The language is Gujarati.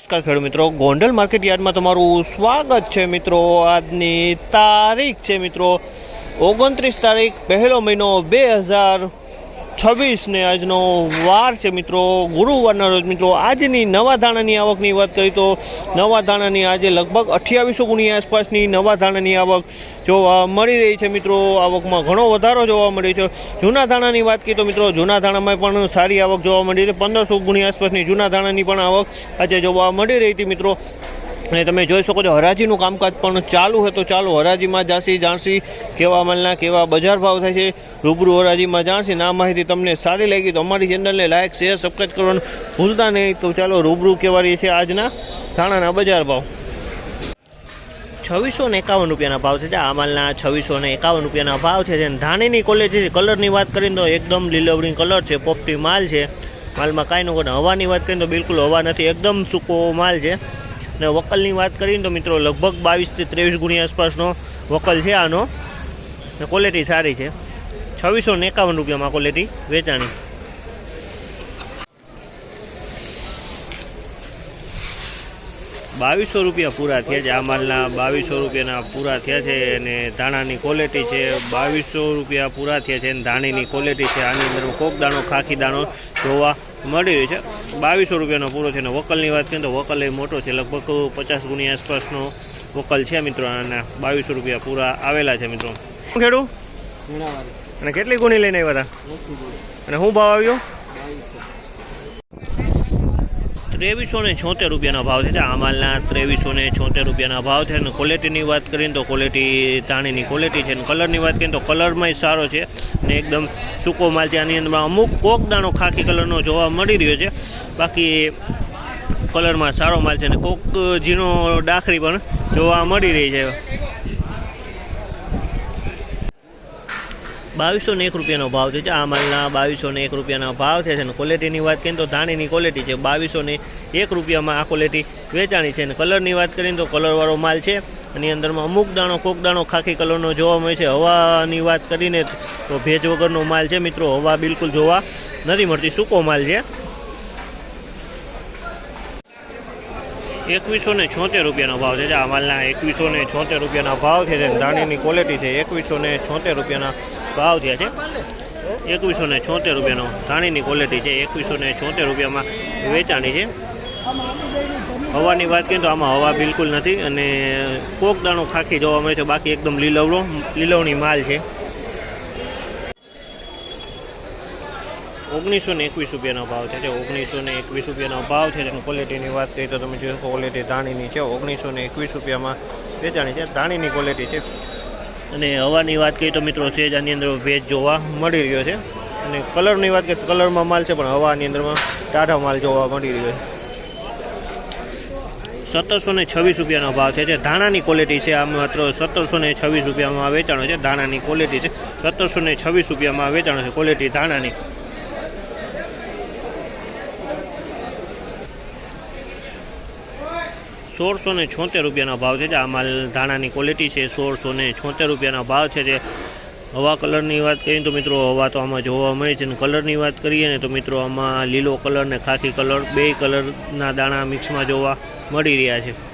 નમસ્કાર ખેડૂત મિત્રો. ગોંડલ માર્કેટ યાર્ડમાં તમારું સ્વાગત છે મિત્રો. આજની તારીખ છે મિત્રો. ઓગણત્રીસ તારીખ, પહેલો મહિનો બે હજાર છવ્વીસ ને આજનો વાર છે મિત્રો, ગુરુવારના રોજ મિત્રો, આજની નવા ધાણાની આવકની વાત કરીએ તો નવા ધાણાની આજે લગભગ અઠ્યાવીસો ગુણી આસપાસની નવા ધાણાની આવક જોવા મળી રહી છે મિત્રો. આવકમાં ઘણો વધારો જોવા મળ્યો છે. જૂના ધાણાની વાત કરીએ તો મિત્રો, જૂના ધાણામાં પણ સારી આવક જોવા મળી છે. પંદરસો ગુણી આસપાસની જૂના ધાણાની પણ આવક આજે જોવા મળી રહી હતી મિત્રો. અને તમે જોઈ શકો છો, હરાજીનું કામકાજ પણ ચાલુ હોય તો ચાલો હરાજીમાં જાસી જાણસી, કેવા માલના, કેવા બજાર ભાવ થાય છે, રૂબરૂ હરાજીમાં જાણસી. ના માહિતી તમને સારી લાગી તો અમારી ચેનલને લાઇક શેર સબસ્ક્રાઈબ કરવાનું ભૂલતા નહીં. તો ચાલો રૂબરૂ કહેવાય છે આજના ધાણાના બજાર ભાવ. છવ્વીસો ને એકાવન રૂપિયાના ભાવ છે. આ માલના છવ્વીસો ને એકાવન રૂપિયાના ભાવ છે. જેને ધાણીની છે, કલરની વાત કરીને તો એકદમ લીલવણી કલર છે, પોપટી માલ છે. માલમાં કાંઈ ન હવાની વાત કરીએ તો બિલકુલ હવા નથી. એકદમ સૂકો માલ છે. ને વકલની વાત કરીને તો મિત્રો, લગભગ બાવીસથી ત્રેવીસ ગુણી આસપાસનો વકલ છે આનો. ક્વોલિટી સારી છે. છવ્વીસો એકાવન રૂપિયામાં ક્વોલિટી વેચાણી. બાવીસો રૂપિયા પૂરા થયા છે. આ માલના બાવીસો રૂપિયાના પૂરા થયા છે અને ધાણાની ક્વોલિટી છે બાવીસો રૂપિયા પૂરા થયા છે અને ધાણીની ક્વોલિટી છે. આની અંદર કોક દાણો ખાખી દાણો જોવા મળી રહ્યો છે. બાવીસો રૂપિયાનો પૂરો છે. અને વકલની વાત કરીએ તો વકલ એ મોટો છે. લગભગ પચાસ ગુણી આસપાસનો વકલ છે મિત્રો. અને બાવીસો રૂપિયા પૂરા આવેલા છે મિત્રો. શું ખેડું? અને કેટલી ગુણી લઈને આવ્યા હતા? અને શું ભાવ આવ્યો? ત્રેવીસો ને છોતેર રૂપિયાના ભાવ છે આ માલના ત્રેવીસો ને છોતેર રૂપિયાના ભાવ છે અને ક્વોલિટીની વાત કરીએ તો ક્વોલિટી તાણીની ક્વોલિટી છે. અને કલરની વાત કરીએ તો કલરમાં સારો છે. અને એકદમ સૂકો માલ છે. આની અંદર અમુક કોક દાણો ખાખી કલરનો જોવા મળી રહ્યો છે. બાકી કલરમાં સારો માલ છે. અને કોક ઝીણો ડાખરી પણ જોવા મળી રહી છે. બાવીસો ને એક રૂપિયાનો ભાવ છે. આ માલના બાવીસો ને એક રૂપિયાના ભાવ છે. અને ક્વોલિટીની વાત કરીએ તો ધાણીની ક્વોલિટી છે. બાવીસો ને એક રૂપિયામાં આ ક્વોલિટી વેચાણી છે. અને કલરની વાત કરીએ તો કલરવાળો માલ છે. એની અંદરમાં અમુક દાણો, કોક દાણો ખાખી કલરનો જોવા મળે છે. હવાની વાત કરીને તો ભેજ વગરનો માલ છે મિત્રો. હવા બિલકુલ જોવા નથી મળતી. સૂકો માલ છે. એકવીસો ને છોતેર રૂપિયાનો ભાવ છે. આ માલના એકવીસો ને છોતેર રૂપિયાના ભાવ છે ધાણીની ક્વોલિટી છે, એકવીસો ને છોતેર રૂપિયાના ભાવ થયા છે. એકવીસો ને છોતેર રૂપિયાનો ધાણીની ક્વોલિટી છે, એકવીસો ને છોતેર રૂપિયામાં વેચાણી છે. હવાની વાત કરીએ તો આમાં હવા બિલકુલ નથી અને કોક દાણો ખાખી જોવા મળે છે, બાકી એકદમ લીલવડો, લીલવણી માલ છે. ઓગણીસો ને એકવીસ રૂપિયાનો ભાવ છે. જે ઓગણીસો ને એકવીસ રૂપિયાનો ભાવ છે. તેની ક્વોલિટીની વાત કરીએ તો તમે જોઈ શકો ક્વોલિટી ધાણીની છે. ઓગણીસો ને એકવીસ રૂપિયામાં વેચાણી છે. ધાણીની ક્વોલિટી છે. અને હવાની વાત કરીએ તો મિત્રો સેજ આની અંદર ભેજ જોવા મળી રહ્યો છે. અને કલરની વાત કરીએ તો કલરમાં માલ છે, પણ હવાની અંદરમાં ટાઢા માલ જોવા મળી રહ્યો છે. સત્તરસો ને છવ્વીસ રૂપિયાનો ભાવ છે. જે ધાણાની ક્વોલિટી છે. આ માત્ર સત્તરસો ને છવ્વીસ રૂપિયામાં વેચાણો છે. ધાણાની ક્વોલિટી છે. સત્તરસો ને છવ્વીસ રૂપિયામાં વેચાણો છે. ક્વોલિટી ધાણાની. સોળસો ને છોતેર રૂપિયાનો ભાવ છે આ માલ ધાણાની ક્વોલિટી છે, સોળસો ને છોતેર રૂપિયાનો ભાવ છે જે હવા કલરની વાત કરીએ તો મિત્રો હવા તો આમાં જોવા મળે છે અને કલરની વાત કરીએ ને તો મિત્રો આમાં લીલો કલર ને ખાખી કલર, બે કલરના દાણા મિક્સમાં જોવા મળી રહ્યા છે.